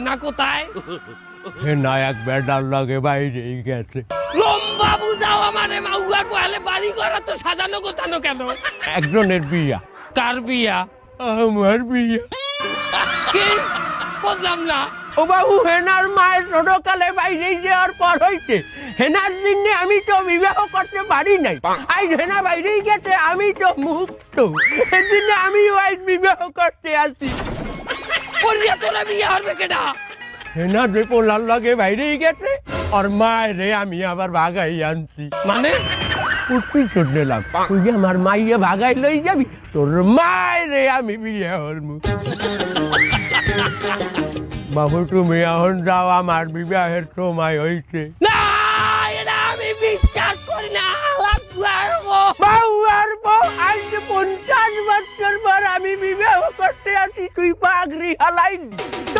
হেনা কোথায়? হে না এক বেটার লাগে বাইরেই গেছে। লম্বা বুঝাও আমারে মাউয়ার পয়ালে বাড়ি করা তো সাজানো গোছানো কেন? একজনের বিয়া। কার বিয়া? আমার বিয়া। কি? বুঝলাম না। ও বাবু হেনার মায়ের ছোটকালে বাইরে যাওয়ার পর হইতে হেনার জন্য আমি তো বিবাহ করতে পারি নাই। আজ হেনা বাইরেই গেছে আমি তো মুক্ত। সেদিনে আমি আজ বিবাহ করতে আসি। করিয়া তোরা বিয়া হবে হেনা পোলার লগে বাইরেই গেছে আর মায়ের রে আমি আবার ভাগাই আনছি। মানে? উঠবি শুনলাম তুই আমার মাইয়ে ভাগাই লই যাবি তোর মায়ের রে আমি বিয়ে হলমু বাবু তুমি এখন যাও আমার বিবাহের সময় হইছে। না এটা আমি বিশ্বাস করি না। বছর পর আমি